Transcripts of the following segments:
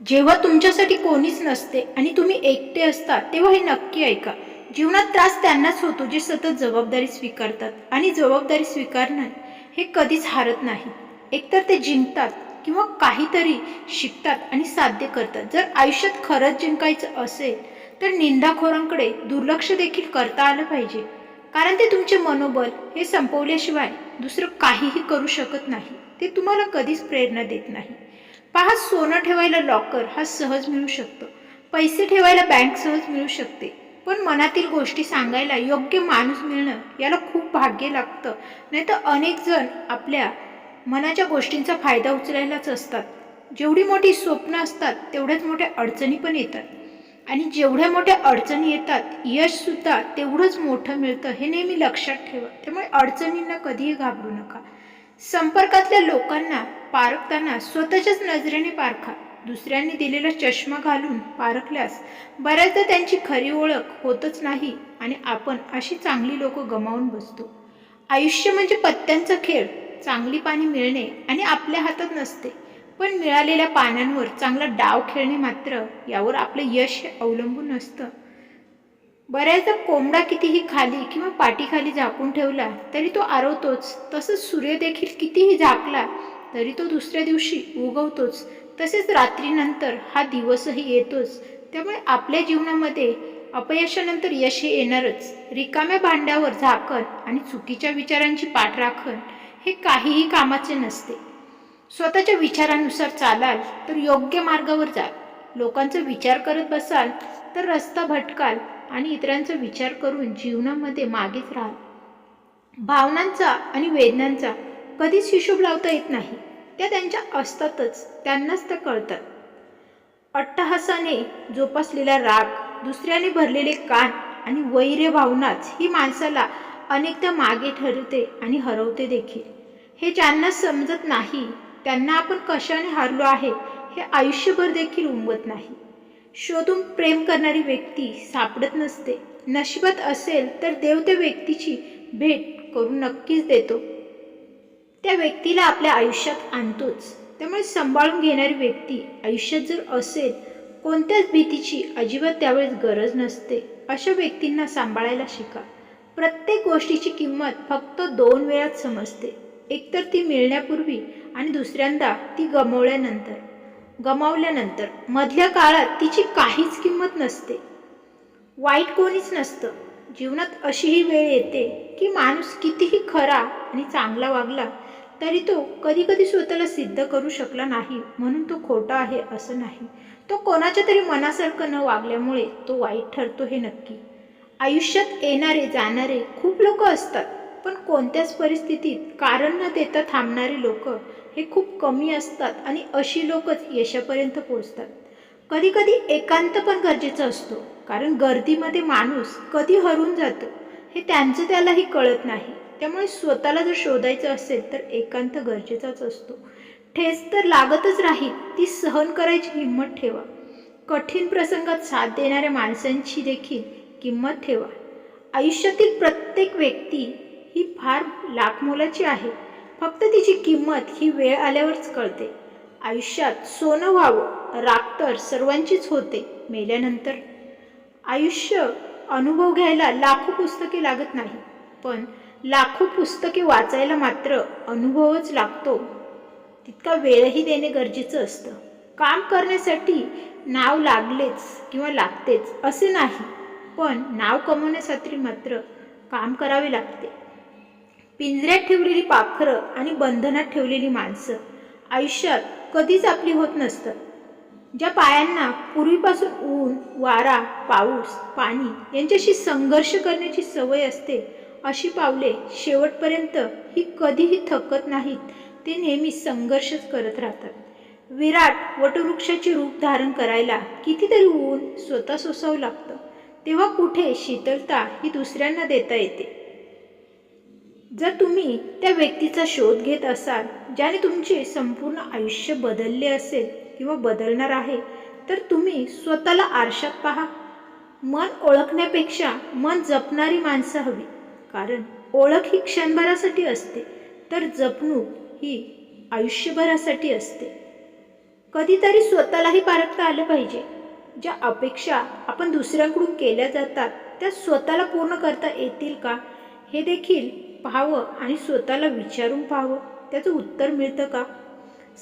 जेव्हा तुमच्यासाठी कोणीच नसते आणि तुम्ही एकटे असता तेव्हा हे नक्की ऐका. जीवनात त्रास त्यांनाच होतो जे सतत जबाबदारी स्वीकारतात आणि जबाबदारी स्वीकारणं हे कधीच हारत नाही. एकतर ते जिंकतात किंवा काहीतरी शिकतात आणि साध्य करतात. जर आयुष्यात खरंच जिंकायचं असेल तर निंदाखोरांकडे दुर्लक्ष देखील करता आलं पाहिजे. कारण ते तुमचे मनोबल हे संपवल्याशिवाय दुसरं काहीही करू शकत नाही. ते तुम्हाला कधीच प्रेरणा देत नाही. पहा सोनं ठेवायला लॉकर हा सहज मिळू शकतो. पैसे ठेवायला बँक सहज मिळू शकते. पण मनातील गोष्टी सांगायला योग्य माणूस मिळणं याला खूप भाग्य लागतं. नाहीतर अनेक जण आपल्या मनाच्या गोष्टींचा फायदा उचलायलाच असतात. जेवढी मोठी स्वप्न असतात तेवढ्याच मोठ्या अडचणी पण येतात. आणि जेवढ्या मोठ्या अडचणी येतात यशसुद्धा तेवढंच मोठं मिळतं हे नेहमी लक्षात ठेवा. त्यामुळे अडचणींना कधीही घाबरू नका. संपर्कातल्या लोकांना पारखताना स्वतःच्याच नजरेने पारखा. दुसऱ्यांनी दिलेला चष्मा घालून पारखल्यास बऱ्याचदा त्यांची खरी ओळख होतच नाही आणि आपण अशी चांगली लोक गमावून बसतो. आयुष्य म्हणजे पत्त्यांचा खेळ. चांगली पाणी मिळणे आणि आपल्या हातात नसते. पण मिळालेल्या पाण्यांवर चांगला डाव खेळणे मात्र यावर आपलं यश अवलंबून असतं. बऱ्याचदा कोंबडा कितीही खाली किंवा पाठीखाली झाकून ठेवला तरी तो आरवतोच. तसंच सूर्य देखील कितीही झाकला तरी तो दुसऱ्या दिवशी उगवतोच. तसेच रात्रीनंतर हा दिवसही येतोच. त्यामुळे आपल्या जीवनामध्ये अपयशानंतर यश हे येणारच. रिकाम्या भांड्यावर झाकण आणि चुकीच्या विचारांची पाठराखण हे काहीही कामाचे नसते. स्वतःच्या विचारानुसार चालाल तर योग्य मार्गावर जाल. लोकांचा विचार करत बसाल तर रस्ता भटकाल. आणि इतरांचा विचार करून जीवनामध्ये मागेच राहाल भावनांचा आणि वेदनांचा कधीच हिशोब लावता येत नाही. त्या त्यांच्या असतातच त्यांनाच त्या कळतात. अट्टहासाने जोपासलेला राग दुसऱ्याने भरलेले कान आणि वैर्य भावनाच ही माणसाला अनेकदा मागे ठरवते आणि हरवते देखील. हे ज्यांना समजत नाही त्यांना आपण कशाने हरलो आहे हे आयुष्यभर देखील उमवत नाही. शोधून प्रेम करणारी व्यक्ती सापडत नसते. नशिबत असेल तर देव त्या व्यक्तीची भेट करून नक्कीच देतो. त्या व्यक्तीला आपल्या आयुष्यात आणतोच. त्यामुळे सांभाळून घेणारी व्यक्ती आयुष्यात जर असेल कोणत्याच भीतीची अजिबात त्यावेळेस गरज नसते. अशा व्यक्तींना सांभाळायला शिका. प्रत्येक गोष्टीची किंमत फक्त दोन वेळात समजते. एकतर ती मिळण्यापूर्वी आणि दुसऱ्यांदा ती गमवल्यानंतर. गमावल्यानंतर मधल्या काळात तिची काहीच किंमत नसते. वाईट कोणीच नसतं. जीवनात अशीही वेळ येते की माणूस कितीही खरा आणि चांगला वागला तरी तो कधी कधी स्वतःला सिद्ध करू शकला नाही म्हणून तो खोटा आहे असं नाही. तो कोणाच्या तरी मनासारखं न वागल्यामुळे तो वाईट ठरतो हे नक्की. आयुष्यात येणारे जाणारे खूप लोक असतात. पण कोणत्याच परिस्थितीत कारण न देता थांबणारे लोक हे खूप कमी असतात आणि अशी लोकच यशापर्यंत पोहोचतात. कधीकधी एकांत पण गरजेचा असतो कारण गर्दीमध्ये माणूस कधी हरून जातो हे त्यांचं त्यालाही कळत नाही. त्यामुळे स्वतःला जर शोधायचं असेल तर एकांत गरजेचाच असतो. ठेस तर लागतच राहील ती सहन करायची हिंमत ठेवा. कठीण प्रसंगात साथ देणाऱ्या माणसांची देखील किंमत ठेवा. आयुष्यातील प्रत्येक व्यक्ती ही फार लाखमोलाची आहे. फक्त तिची किंमत ही वेळ आल्यावरच कळते. आयुष्यात सोनं व्हावं राग तर सर्वांचीच होते मेल्यानंतर. आयुष्य अनुभव घ्यायला लाखो पुस्तके लागत नाही पण लाखो पुस्तके वाचायला मात्र अनुभवच लागतो. तितका वेळही देणे गरजेचं असतं. काम करण्यासाठी नाव लागलेच किंवा लागतेच असे नाही पण नाव कमवण्यासाठी मात्र काम करावे लागते. पिंजऱ्यात ठेवलेली पाखरं आणि बंधनात ठेवलेली माणसं. आयुष्यात कधीच आपली होत नसतं. ज्या पायांना पूर्वीपासून ऊन वारा पाऊस पाणी यांच्याशी संघर्ष करण्याची सवय असते अशी पावले शेवटपर्यंत ही कधीही थकत नाहीत ते नेहमी संघर्षच करत राहतात. विराट वटवृक्षाचे रूप धारण करायला कितीतरी ऊन स्वतः सोसावं लागतं तेव्हा कुठे शीतलता ही दुसऱ्यांना देता येते. जर तुम्ही त्या व्यक्तीचा शोध घेत असाल ज्याने तुमचे संपूर्ण आयुष्य बदलले असेल किंवा बदलणार आहे तर तुम्ही स्वतःला आरशात पहा. मन ओळखण्यापेक्षा मन जपणारी माणसं हवी. कारण ओळख ही क्षणभरासाठी असते तर जपणूक ही आयुष्यभरासाठी असते. कधीतरी स्वतःलाही पारखता आलं पाहिजे. ज्या अपेक्षा आपण दुसऱ्यांकडून केल्या जातात त्या स्वतःला पूर्ण करता येतील का? हे देखील पाहावं आणि स्वतःला विचारून पाहावं त्याचं उत्तर मिळतं का?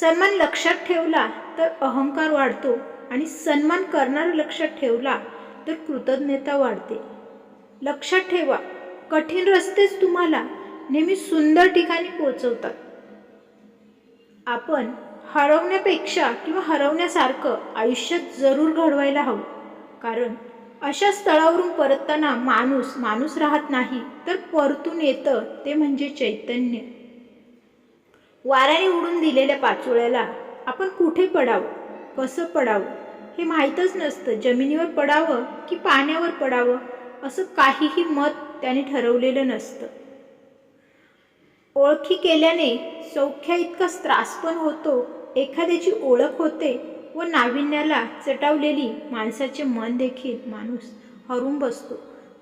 सन्मान लक्षात ठेवला तर अहंकार वाढतो आणि सन्मान करणारा लक्षात ठेवला तर कृतज्ञता वाढते. लक्षात ठेवा कठीण रस्तेच तुम्हाला नेहमी सुंदर ठिकाणी पोहोचवतात. आपण हरवण्यापेक्षा किंवा हरवण्यासारखं आयुष्यात जरूर घडवायला हवं कारण अशा स्थळावरून परतताना माणूस माणूस राहत नाही तर परतून येतं ते म्हणजे चैतन्य. वाऱ्याने उडून दिलेल्या पाचोळ्याला आपण कुठे पडावं कसं पडावं हे माहीतच नसतं. जमिनीवर पडावं की पाण्यावर पडावं असं काहीही मत त्याने ठरवलेलं नसतं. ओळखी केल्याने सौख्या इतकाच त्रास पण होतो एखाद्याची ओळख होते व नाविन्याला चटावलेली माणसाचे मन देखील माणूस हरून बसतो.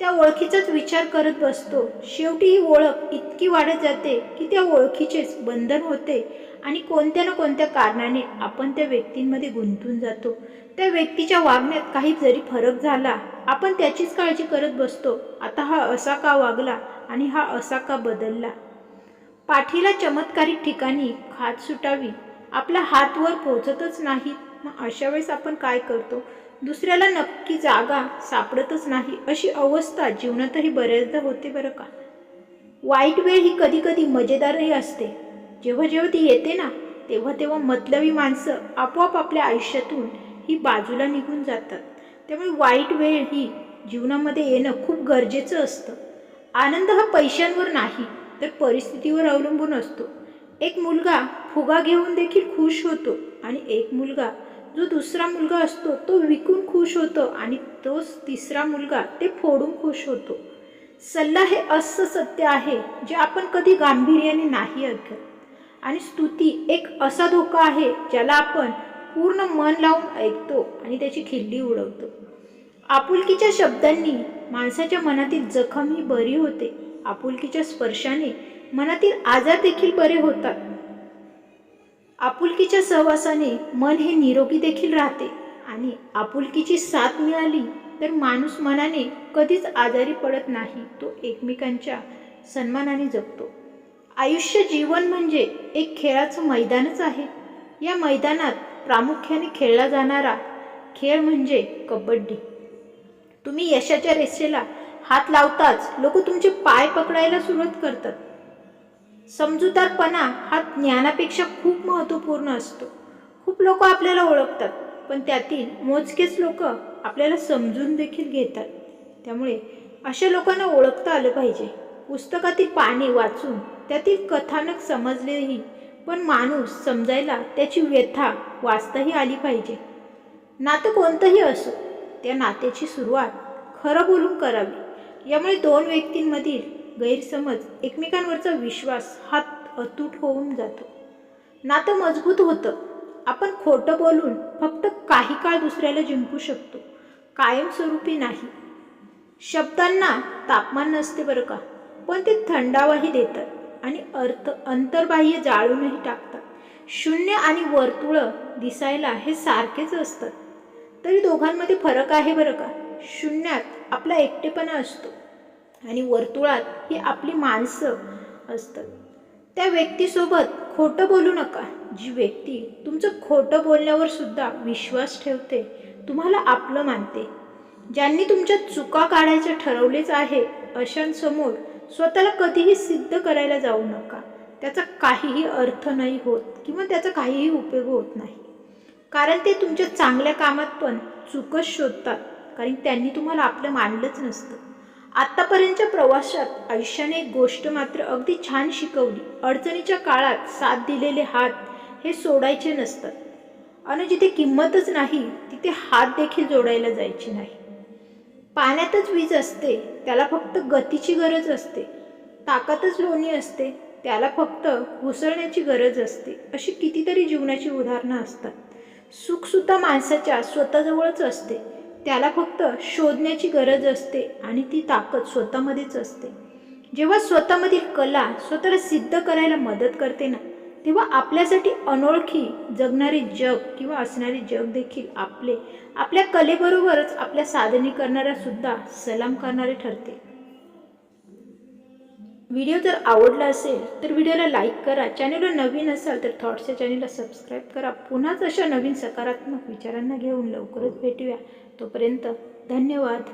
त्या ओळखीचाच विचार करत बसतो. शेवटी ही ओळख इतकी वाढत जाते की त्या ओळखीचेच बंधन होते आणि कोणत्या ना कोणत्या कारणाने आपण त्या व्यक्तींमध्ये गुंतून जातो. त्या व्यक्तीच्या वागण्यात काही जरी फरक झाला आपण त्याचीच काळजी करत बसतो. आता हा असा का वागला आणि हा असा का बदलला? पाठीला चमत्कारिक ठिकाणी खात सुटावी. आपला हात वर पोचतच नाहीत मग अशा वेळेस आपण काय करतो? दुसऱ्याला नक्की जागा सापडतच नाही. अशी अवस्था जीवनातही बऱ्याचदा होते बरं का. वाईट वेळ ही कधी कधी मजेदारही असते. जेव्हा जेव्हा ती येते ना तेव्हा तेव्हा मतलबी माणसं आपोआप आपल्या आयुष्यातून ही बाजूला निघून जातात. त्यामुळे वाईट वेळ ही जीवनामध्ये येणं खूप गरजेचं असतं. आनंद हा पैशांवर नाही तर परिस्थितीवर अवलंबून असतो. एक मुलगा फुगा घेऊन देखील खुश होतो आणि एक मुलगा जो दुसरा मुलगा असतो तो विकून खुश होतो आणि तोच तिसरा मुलगा ते फोडून खुश होतो. सल्ला हे असं सत्य आहे जे आपण कधी गांभीर्याने नाही ऐकत. आणि स्तुती एक असा धोका आहे ज्याला आपण पूर्ण मन लावून ऐकतो आणि त्याची खिल्ली उडवतो. आपुलकीच्या शब्दांनी माणसाच्या मनातील जखम ही बरी होते. आपुलकीच्या स्पर्शाने मनातील आजार देखील बरे होतात. आपुलकीच्या सहवासाने मन हे निरोगी देखील राहते. आणि आपुलकीची साथ मिळाली तर माणूस मनाने कधीच आजारी पडत नाही तो एकमेकांच्या सन्मानाने जगतो. आयुष्य जीवन म्हणजे एक खेळाचं मैदानच आहे. या मैदानात प्रामुख्याने खेळला जाणारा खेळ म्हणजे कबड्डी. तुम्ही यशाच्या रेषेला हात लावताच लोक तुमचे पाय पकडायला सुरुवात करतात. समजूतदारपणा हा ज्ञानापेक्षा खूप महत्त्वपूर्ण असतो. खूप लोक आपल्याला ओळखतात पण त्यातील मोजकेच लोक आपल्याला समजून देखील घेतात. त्यामुळे अशा लोकांना ओळखता आलं पाहिजे. पुस्तकातील पाने वाचून त्यातील कथानक समजलेही पण माणूस समजायला त्याची व्यथा वाचताही आली पाहिजे. नातं कोणतंही असो त्या नात्याची सुरुवात खरं बोलून करावी. यामुळे दोन व्यक्तींमधील गैरसमज एकमेकांवरचा विश्वास हा अतूट होऊन जातो. नातं मजबूत होतं. आपण खोटं बोलून फक्त काही काळ दुसऱ्याला जिंकू शकतो. कायमस्वरूपी नाही. शब्दांना तापमान नसते बरं का पण ते थंडावाही देतात आणि अर्थ अंतर्बाह्य जाळूनही टाकतात. शून्य आणि वर्तुळं दिसायला हे सारखेच असतात. तरी दोघांमध्ये फरक आहे बरं का. शून्यात आपला एकटेपणा असतो. आणि वर्तुळात ही आपली माणसं असतात. त्या व्यक्तीसोबत खोटं बोलू नका. जी व्यक्ती तुमचं खोटं बोलण्यावर सुद्धा विश्वास ठेवते तुम्हाला आपलं मानते. ज्यांनी तुमच्या चुका काढायचं ठरवलेच आहे अशांसमोर स्वतःला कधीही सिद्ध करायला जाऊ नका. त्याचा काहीही अर्थ नाही होत किंवा त्याचा काहीही उपयोग होत नाही. कारण ते तुमच्या चांगल्या कामात पण चुकच शोधतात. कारण त्यांनी तुम्हाला आपलं मानलंच नसतं. आत्तापर्यंतच्या प्रवासात आयुष्याने एक गोष्ट मात्र अगदी छान शिकवली. अडचणीच्या काळात साथ दिलेले हात हे सोडायचे नसतात. आणि जिथे किंमतच नाही तिथे हात देखील जोडायला जायचे नाही. पाण्यातच वीज असते त्याला फक्त गतीची गरज असते. ताकदच लोणी असते त्याला फक्त घुसळण्याची गरज असते. अशी कितीतरी जीवनाची उदाहरणं असतात. सुखसुद्धा माणसाच्या स्वतःजवळच असते. त्याला फक्त शोधण्याची गरज असते आणि ती ताकद स्वतःमध्येच असते. जेव्हा स्वतःमधील कला स्वतःला सिद्ध करायला मदत करते ना तेव्हा आपल्यासाठी अनोळखी जगणारे जग किंवा असणारे जग देखील आपले आपल्या कलेबरोबरच आपल्या साधने करणाऱ्या सुद्धा सलाम करणारे ठरते. व्हिडिओ जर आवडला असेल तर व्हिडिओला लाईक करा. चॅनलवर नवीन असाल तर थॉट्सच्या चॅनलला सबस्क्राईब करा. पुन्हाच अशा नवीन सकारात्मक विचारांना घेऊन लवकरच भेटूया. तोपर्यंत धन्यवाद.